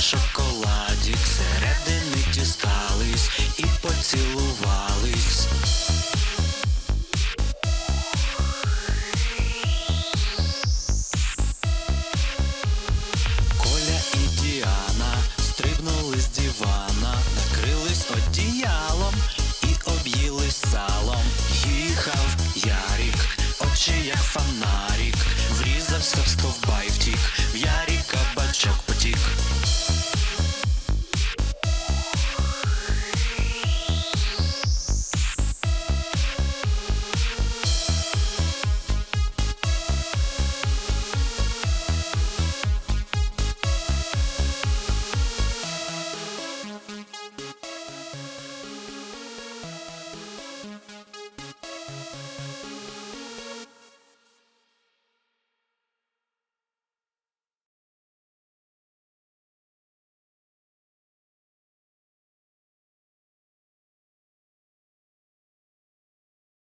шоколадік, середини дістались і поцілувались. Коля і Діана стрибнули з дивана, накрились одіялом і об'їли салом. Їхав Ярік, очі як фонарик, врізався в стовбай втік. В ярік.